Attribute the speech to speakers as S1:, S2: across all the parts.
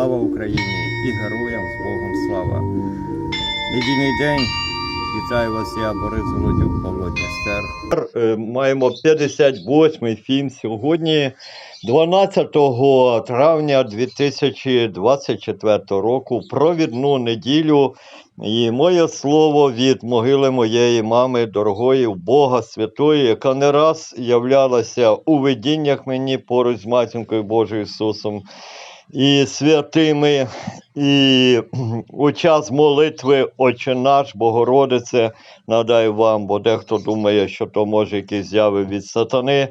S1: Слава Україні і героям з Богом слава! Недільний день. Вітаю вас, я Борис Володюк, Павло Дністер.
S2: Е, Маємо 58-й фільм сьогодні, 12 травня 2024 року, провідну неділю. І моє слово від могили моєї мами, дорогої Бога Святої, яка не раз являлася у видіннях мені поруч з матінкою Божою Ісусом і святими, і у час молитви Отче наш, Богородице, нагадаю вам, бо дехто думає, що то може якісь зяви від сатани.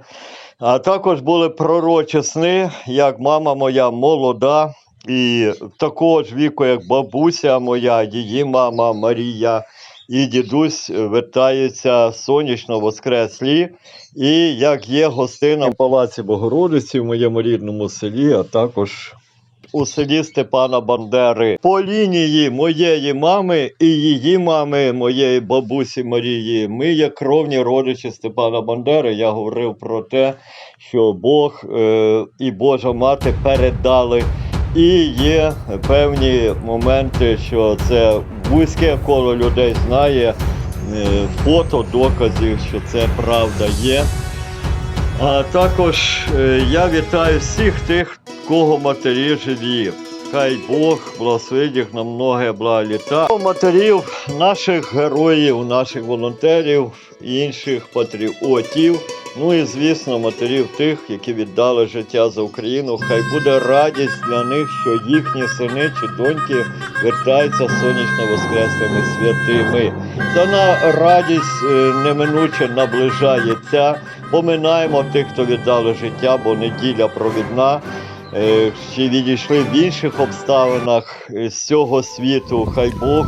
S2: А також були пророчі сни, як мама моя молода, і такого віку, як бабуся моя, її мама Марія. І дідусь вертаються сонячно воскреслі, і як є гостина в Палаці Богородиці в моєму рідному селі, а також у селі Степана Бандери. По лінії моєї мами і її мами, моєї бабусі Марії, ми є кровні родичі Степана Бандери. Я говорив про те, що Бог е, і Божа мати передали. І є певні моменти, що це вузьке коло людей знає, е, фото доказів, що це правда є. А також е, я вітаю всіх тих, кого матері живі. Хай Бог благословить їх на многе блага літа. Матерів, наших героїв, наших волонтерів, інших патріотів. Ну і звісно, матерів тих, які віддали життя за Україну. Хай буде радість для них, що їхні сини чи доньки вертаються сонячно воскреслими святими. Дана радість е, неминуче наближається. Поминаємо тих, хто віддали життя, бо неділя провідна. Е, Чи відійшли в інших обставинах е, з цього світу. Хай Бог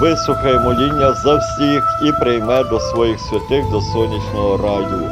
S2: вислухає моління за всіх і прийме до своїх святих до сонячного раю.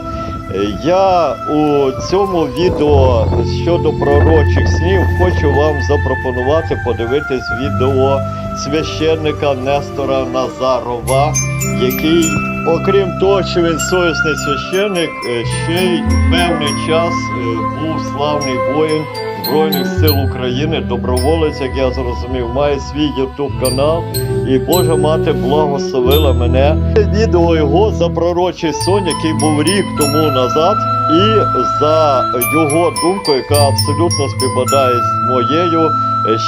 S2: Е, Я у цьому відео щодо пророчих снів хочу вам запропонувати подивитись відео священника Нестора Назарова, який, окрім того, що він совісний священник, е, ще й певний час е, був славний воїн Збройних сил України, доброволець, як я зрозумів, має свій ютуб канал, і Божа мати благословила мене. Відео його за пророчий сон, який був рік тому назад, і за його думкою, яка абсолютно співпадає з моєю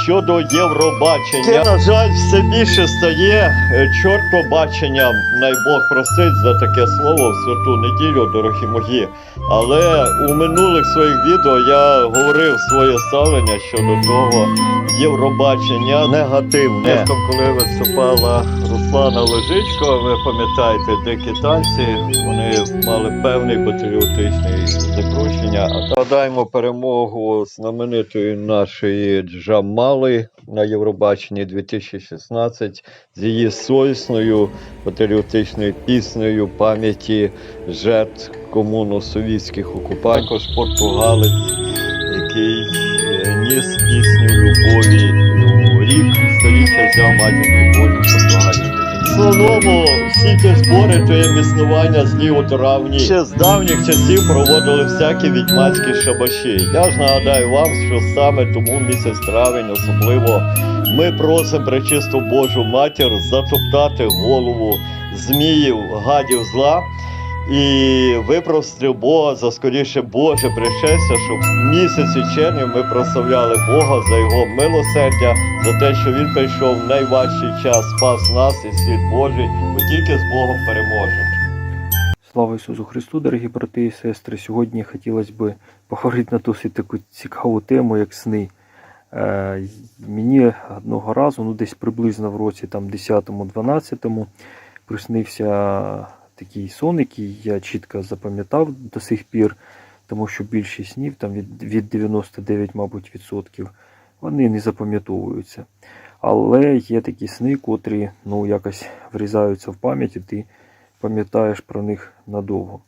S2: щодо Євробачення. На жаль, все більше стає е, чортобаченням. Най Бог простить за таке слово в святу неділю, дорогі мої. Але у минулих своїх відео я говорив своє ставлення щодо того Євробачення негативне. Деском, коли виступала Руслана Лежичко, ви пам'ятаєте, дикі танці, вони мали певний патріотичний закручення. А згадаємо перемогу знаменитої нашої Джамали на Євробаченні 2016 з її совісною патріотичною піснею пам'яті жертв комуну совітських окупантів. Також португалець, який е, ніс пісню любові у рік століття взяв матір Божу Португалії. Основному всі збори то існування злі у травні. Ще з давніх часів проводили всякі відьмацькі шабаші. Я ж нагадаю вам, що саме тому місяць травень особливо ми просимо пречисту Божу матір затоптати голову зміїв, гадів зла і випрости Бога за скоріше Боже пришестя, щоб в червня ми прославляли Бога за його милосердя, за те, що він прийшов в найважчий час, спас нас і світ Божий, бо тільки з Богом переможемо.
S3: Слава Ісусу Христу, дорогі брати і сестри. Сьогодні хотілося б поговорити на досить таку цікаву тему, як сни. Е, мені одного разу, ну десь приблизно в році там 10-12, приснився такий сон, який я чітко запам'ятав до сих пір, тому що більшість снів, там від, від 99, мабуть, відсотків, вони не запам'ятовуються. Але є такі сни, котрі ну, якось врізаються в пам'ять, і ти пам'ятаєш про них надовго.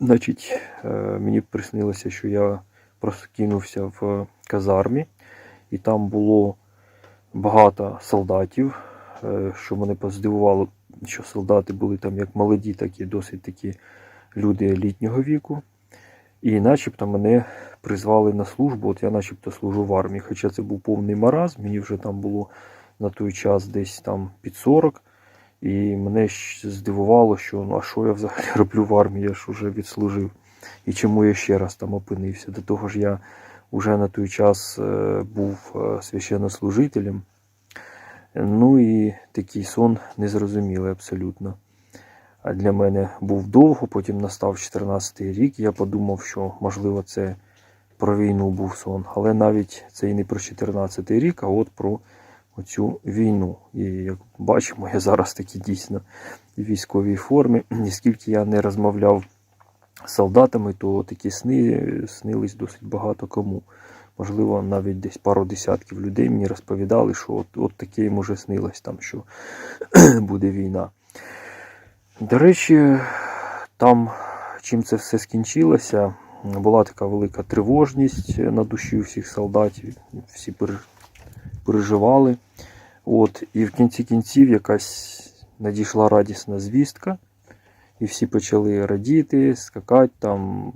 S3: Значить, е, мені приснилося, що я проскинувся в казармі, і там було багато солдатів, е, що мене поздивувало, що солдати були там як молоді, так і досить такі люди літнього віку.
S4: І начебто мене призвали на службу. От я начебто служу в армії. Хоча це був повний маразм, мені вже там було на той час десь там під 40. І мене здивувало, що ну а що я взагалі роблю в армії, я ж уже відслужив. І чому я ще раз там опинився? До того ж, я вже на той час е, був е, священнослужителем. Ну і такий сон незрозумілий абсолютно. Для мене був довго, потім настав 14-й рік. Я подумав, що можливо це про війну був сон. Але навіть це і не про 14-й рік, а от про оцю війну. І як бачимо, я зараз таки дійсно в військовій формі. І скільки я не розмовляв з солдатами, то такі сни снились досить багато кому. Можливо, навіть десь пару десятків людей мені розповідали, що от, от таке їм уже снилось там, що буде війна. До речі, там, чим це все скінчилося, була така велика тривожність на душі всіх солдатів, всі переживали. От, і в кінці кінців якась надійшла радісна звістка, і всі почали радіти, скакати там,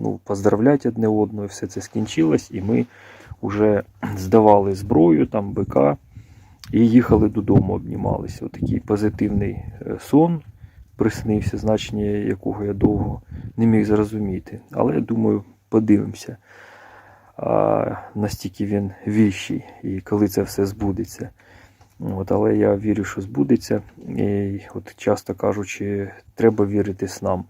S4: ну, поздравляти одне одного, все це скінчилось, і ми вже здавали зброю, там БК, і їхали додому, обнімалися. Отакий позитивний е, сон приснився, значення якого я довго не міг зрозуміти. Але я думаю, подивимося, а, настільки він віщий і коли це все збудеться. От, але я вірю, що збудеться. І от часто кажучи, треба вірити снам.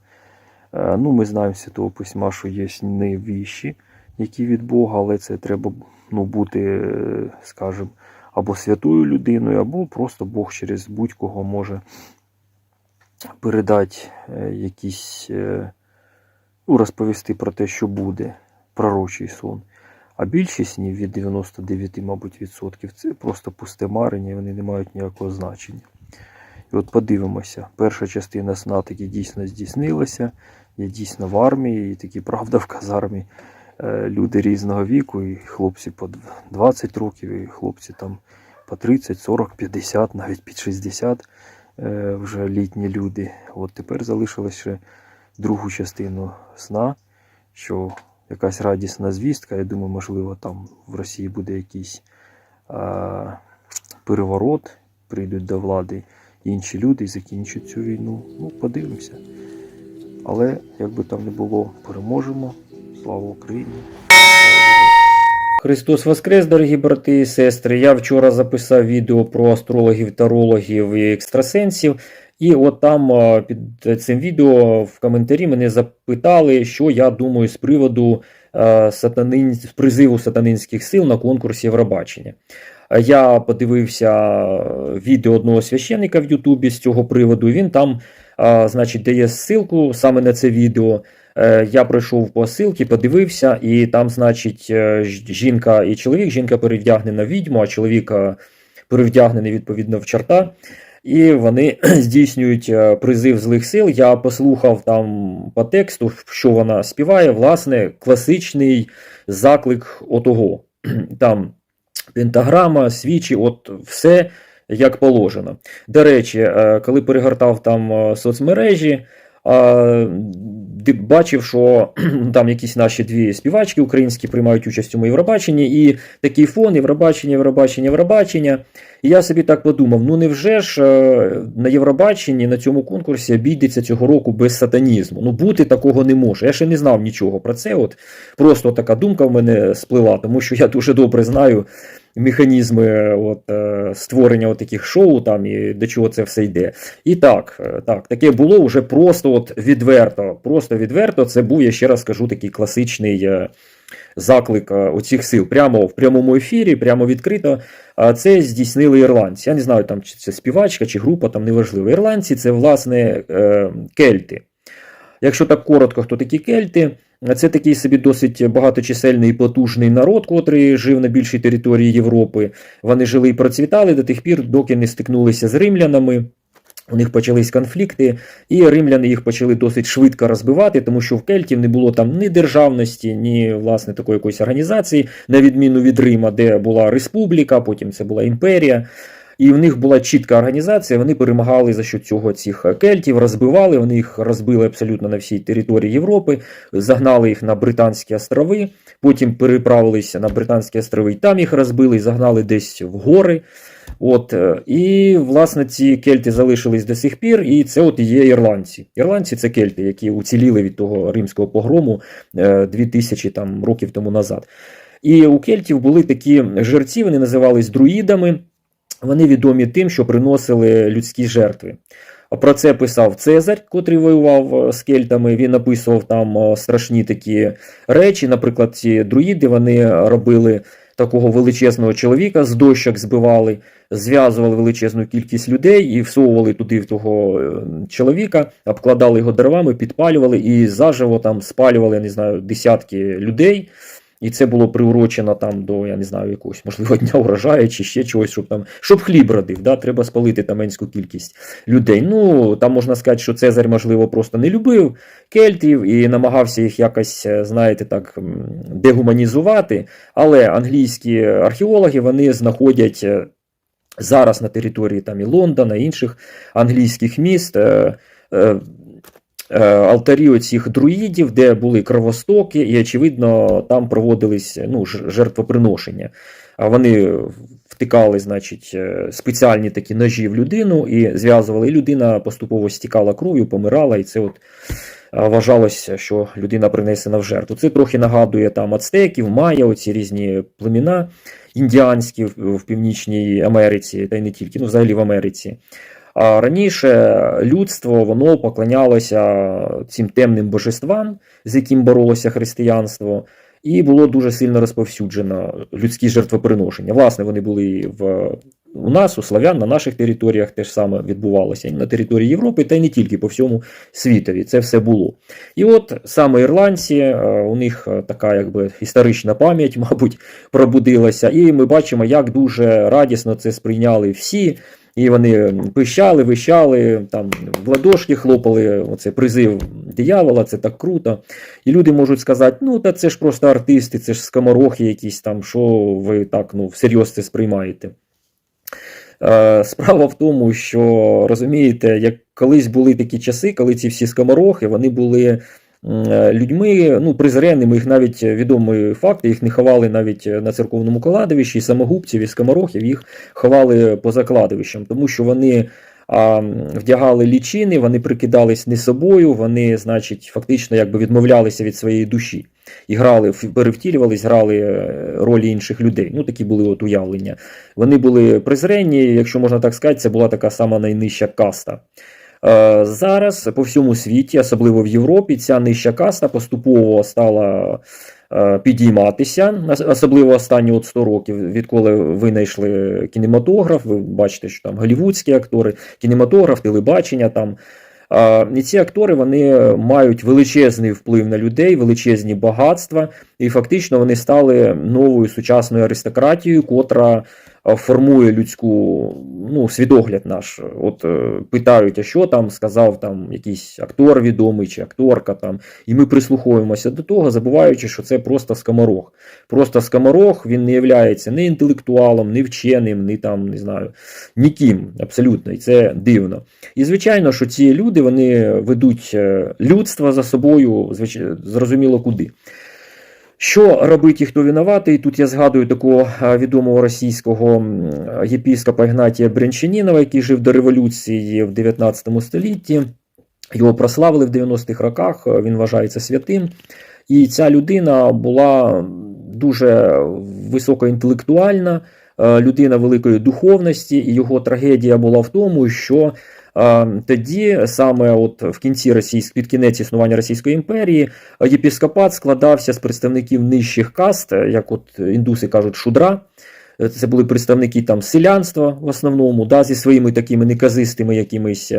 S4: Е, Ну, ми знаємо з Святого Письма, що є сни віщі, які від Бога, але це треба ну, бути, е, скажімо, або святою людиною, або просто Бог через будь-кого може передати е, якісь, ну, розповісти про те, що буде, пророчий сон. А більшість снів від 99, мабуть, відсотків це просто пусте марення, вони не мають ніякого значення. І от подивимося, перша частина сна таки дійсно здійснилася. Я дійсно в армії, і такі правда в казармі. Е, Люди різного віку, і хлопці по 20 років, і хлопці там по 30, 40, 50, навіть під 60 е, вже літні люди. От тепер залишилось ще другу частину сна, що якась радісна звістка. Я думаю, можливо, там в Росії буде якийсь а, переворот, прийдуть до влади інші люди і закінчать цю війну. Ну, подивимося. Але як би там не було, переможемо. Слава Україні!
S5: Христос Воскрес, дорогі брати і сестри. Я вчора записав відео про астрологів, тарологів і екстрасенсів. І от там під цим відео в коментарі мене запитали, що я думаю з приводу сатанин... призиву сатанинських сил на конкурс Євробачення. А Я подивився відео одного священника в Ютубі з цього приводу. Він там, а, значить, дає ссылку саме на це відео. Е, Я пройшов по ссылці, подивився, і там, значить, е, жінка і чоловік. Жінка перевдягнена відьму, а чоловік е, перевдягнений відповідно в чорта. І вони здійснюють е, призив злих сил. Я послухав там по тексту, що вона співає, власне, класичний заклик отого. Там пентаграма, свічі, от все як положено. До речі, е, коли перегортав там е, соцмережі, бачив, що там якісь наші дві співачки українські приймають участь у Євробаченні, і такий фон Євробачення, Євробачення, Євробачення. І я собі так подумав: ну невже ж е, на Євробаченні на цьому конкурсі обійдеться цього року без сатанізму? Ну бути такого не може. Я ще не знав нічого про це. От просто така думка в мене сплила, тому що я дуже добре знаю механізми е, от, е, створення от таких шоу там і до чого це все йде. І так, е, так, таке було вже просто от відверто. Просто відверто. Це був, я ще раз скажу, такий класичний заклик оцих сил. Прямо в прямому ефірі, прямо відкрито. А це здійснили ірландці. Я не знаю, там чи це співачка, чи група, там неважливо. Ірландці це, власне, кельти. Якщо так коротко, хто такі кельти? Це такий собі досить багаточисельний і потужний народ, котрий жив на більшій території Європи. Вони жили і процвітали до тих пір, доки не стикнулися з римлянами. У них почались конфлікти, і римляни їх почали досить швидко розбивати, тому що в кельтів не було там ні державності, ні власне такої якоїсь організації, на відміну від Рима, де була республіка, потім це була імперія.
S4: І в них була чітка організація, вони перемагали за що цього цих кельтів, розбивали, вони їх розбили абсолютно на всій території Європи, загнали їх на Британські острови, потім переправилися на Британські острови, і там їх розбили, і загнали десь в гори. От, е, і, власне, ці кельти залишились до сих пір, і це от є ірландці. Ірландці це кельти, які уціліли від того римського погрому е, 2000 там, років тому назад. І у кельтів були такі жерці, вони називались друїдами. Вони відомі тим, що приносили людські жертви. Про це писав Цезарь, котрий воював е, з кельтами. Він написував там е, страшні такі речі. Наприклад, ці друїди вони робили такого величезного чоловіка з дощок збивали, зв'язували величезну кількість людей і всовували туди в того е, чоловіка, обкладали його деревами, підпалювали і заживо там спалювали, я не знаю, десятки людей. І це було приурочено там до, я не знаю, якогось, можливо, дня урожаю чи ще чогось, щоб там, щоб хліб родив, да? треба спалити там менську кількість людей. Ну, там можна сказати, що Цезарь, можливо, просто не любив кельтів і намагався їх якось, е, знаєте, так, дегуманізувати. Але англійські археологи вони знаходять е, зараз на території там і Лондона, і інших англійських міст. Е, Алтарі оцих друїдів, де були кровостоки, і, очевидно, там проводились ну, жертвоприношення. Вони втикали, значить, е, спеціальні такі ножі в людину і зв'язували, і людина поступово стікала кров'ю, помирала, і це от е, вважалося, що людина принесена в жертву. Це трохи нагадує там ацтеків, майя, оці різні племена індіанські в Північній Америці, та й не тільки, ну взагалі в Америці. А раніше людство воно поклонялося цим темним божествам, з яким боролося християнство, і було дуже сильно розповсюджено людські жертвоприношення. Власне, вони були в у нас, у славян, на наших територіях теж саме відбувалося і на території Європи, та й не тільки по всьому світові. Це все було. І от саме ірландці, е, у них е, така якби історична пам'ять, мабуть, пробудилася, і ми бачимо, як дуже радісно це сприйняли всі. І вони пищали, вищали, там в ладошки хлопали, оце призив диявола, це так круто. І люди можуть сказати, ну та це ж просто артисти, це ж скоморохи якісь там, що ви так ну, всерйоз це сприймаєте. Е, Справа в тому, що розумієте, як колись були такі часи, коли ці всі скоморохи вони були людьми ну, презренними, їх навіть відомі факти, їх не ховали навіть на церковному кладовищі, і самогубців, і скоморохів їх ховали поза кладовищем, тому що вони вдягали лічини, вони прикидались не собою, вони, значить, фактично якби відмовлялися від своєї душі. І грали, перевтілювались, грали е, ролі інших людей. Ну, такі були от уявлення. Вони були презренні, якщо можна так сказати, це була така сама найнижча каста. Е, Зараз по всьому світі, особливо в Європі, ця нижча каста поступово стала е, підійматися, особливо останні от 100 років, відколи винайшли кінематограф. Ви бачите, що там голівудські актори, кінематограф, телебачення там. І ці актори вони мають величезний вплив на людей, величезні багатства, і фактично вони стали новою сучасною аристократією, котра формує людську ну, свідогляд наш. От е, питають, а що там сказав там якийсь актор відомий чи акторка там, і ми прислуховуємося до того, забуваючи, що це просто скоморох. Просто скоморох, він не являється ні інтелектуалом, ні вченим, ні там, не знаю, ніким абсолютно, і це дивно. І звичайно, що ці люди вони ведуть е, людство за собою, зрозуміло куди. Що робить і хто винуватий? Тут я згадую такого е, відомого російського єпіскопа Ігнатія Брянчанінова, який жив до революції в 19 столітті. Його прославили в 90-х роках, е, він вважається святим. І ця людина була дуже високоінтелектуальна, е, людина великої духовності, і його трагедія була в тому, що тоді, саме от в кінці російсь... під кінець існування Російської імперії, е, єпіскопат складався з представників нижчих каст, е, як от індуси кажуть, шудра. Е, Це були представники там селянства в основному, да, зі своїми такими неказистими якимись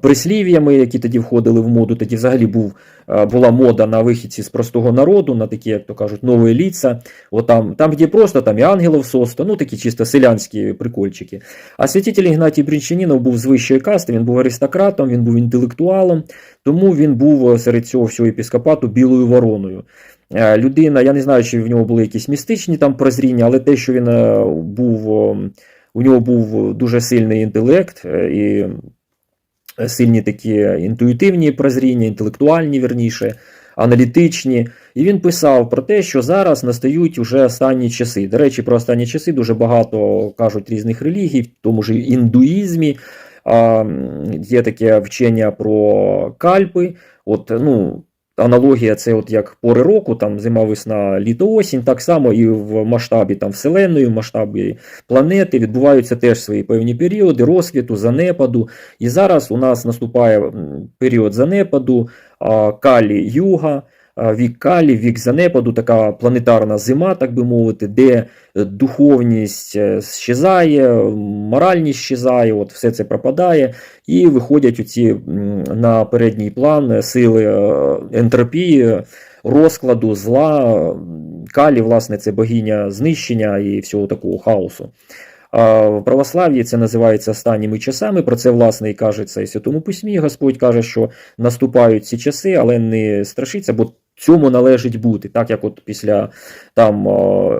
S4: прислів'ями, які тоді входили в моду. Тоді взагалі був, е, була мода на вихідці з простого народу, на такі, як то кажуть, нові ліца. Там, там, де просто там і ангелов состо, ну такі чисто селянські прикольчики. А святитель Ігнатій Брінчанінов був з вищої касти, він був аристократом, він був інтелектуалом, тому він був е, серед цього всього епіскопату білою вороною. Е, Людина, я не знаю, чи в нього були якісь містичні там прозріння, але те, що він е, був у нього був дуже сильний інтелект е, і сильні такі інтуїтивні прозріння, інтелектуальні, верніше, аналітичні. І він писав про те, що зараз настають уже останні часи. До речі, про останні часи дуже багато кажуть різних релігій, в тому ж індуїзмі. Є таке вчення про кальпи. От, ну, аналогія це от як пори року, там зима, весна, літо, осінь, так само і в масштабі там Вселеної, в масштабі планети відбуваються теж свої певні періоди розквіту, занепаду. І зараз у нас наступає період занепаду, калі юга. А, Вік калі, вік занепаду, така планетарна зима, так би мовити, де е, духовність е, щезає, моральність щезає, от все це пропадає, і виходять оці на передній план сили е, ентропії, розкладу, зла. Калі, власне, це богиня знищення і всього такого хаосу. А в православ'ї це називається останніми часами. Про це, власне, і каже це і Святому Письмі. Господь каже, що наступають ці часи, але не страшиться, бо цьому належить бути. Так як от після там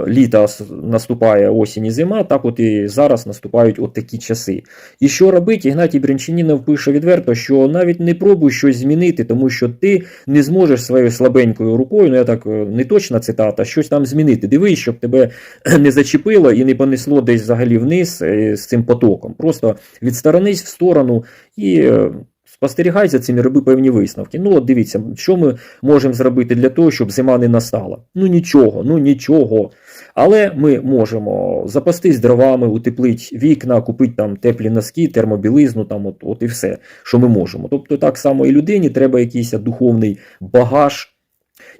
S4: літа наступає осінь і зима, так от і зараз наступають от такі часи. І що робить? Ігнатій Брянчанінов пише відверто, що навіть не пробуй щось змінити, тому що ти не зможеш своєю слабенькою рукою, ну я так е, не точна цитата, щось там змінити. Дивись, щоб тебе не зачепило і не понесло десь взагалі вниз е, з цим потоком. Просто відсторонись в сторону і е, спостерігай за цим і роби певні висновки. Ну, от дивіться, що ми можемо зробити для того, щоб зима не настала. Ну нічого, ну нічого. Але ми можемо запастись дровами, утеплити вікна, купити там теплі носки, термобілизну, там от, от і все, що ми можемо. Тобто, так само і людині треба якийсь духовний багаж.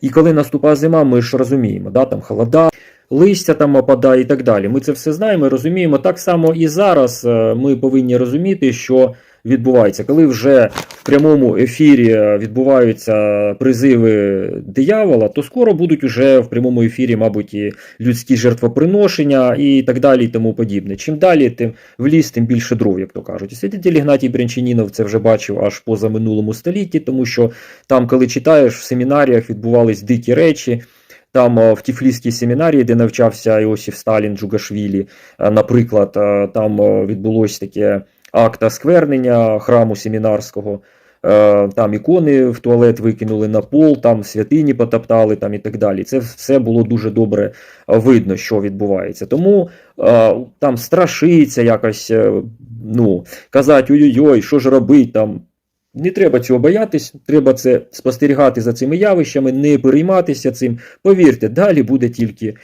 S4: І коли наступає зима, ми ж розуміємо, да, там холода, листя там опадає і так далі. Ми це все знаємо і розуміємо. Так само і зараз е, ми повинні розуміти, що відбувається, коли вже в прямому ефірі е, відбуваються призиви диявола, то скоро будуть уже в прямому ефірі, мабуть, і людські жертвоприношення і так далі, і тому подібне. Чим далі, тим в ліс, тим більше дров, як то кажуть. Святитель Ігнатій Брянчанінов це вже бачив аж поза минулому столітті, тому що там, коли читаєш, в семінаріях відбувались дикі речі. Там е, в Тіфліській семінарії, де навчався Іосиф Сталін Джугашвілі, е, наприклад, е, там відбулось таке акта сквернення храму семінарського. Там ікони в туалет викинули на пол, там святині потоптали там і так далі. Це все було дуже добре видно, що відбувається. Тому там страшиться якось, ну, казати ой-ой-ой, що ж робить там. Не треба цього боятись, треба це спостерігати за цими явищами, не перейматися цим. Повірте, далі буде тільки,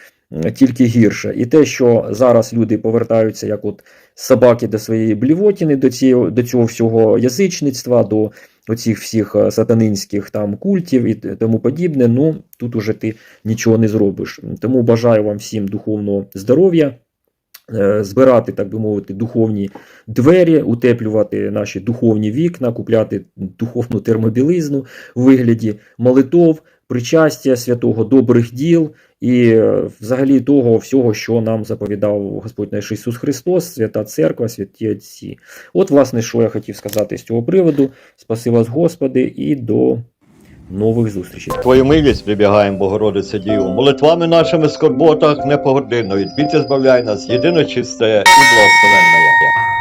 S4: тільки гірше. І те, що зараз люди повертаються, як от собаки до своєї блівотіни, до цього, до цього всього язичництва, до оцих всіх е, сатанинських там культів і тому подібне, ну тут уже ти нічого не зробиш. Тому бажаю вам всім духовного здоров'я. Е, Збирати, так би мовити, духовні двері, утеплювати наші духовні вікна, купляти духовну термобілизну у вигляді молитов, причастя святого, добрих діл і е, взагалі того всього, що нам заповідав Господь наш Ісус Христос, Свята Церква, святі Отці. От, власне, що я хотів сказати з цього приводу. Спаси вас, Господи, і до нових зустрічей.
S2: Твою милість прибігаємо, Богородице Діву. Молитвами нашими скорботах не погодинно. Від збавляй нас, єдине чисте і благословенне.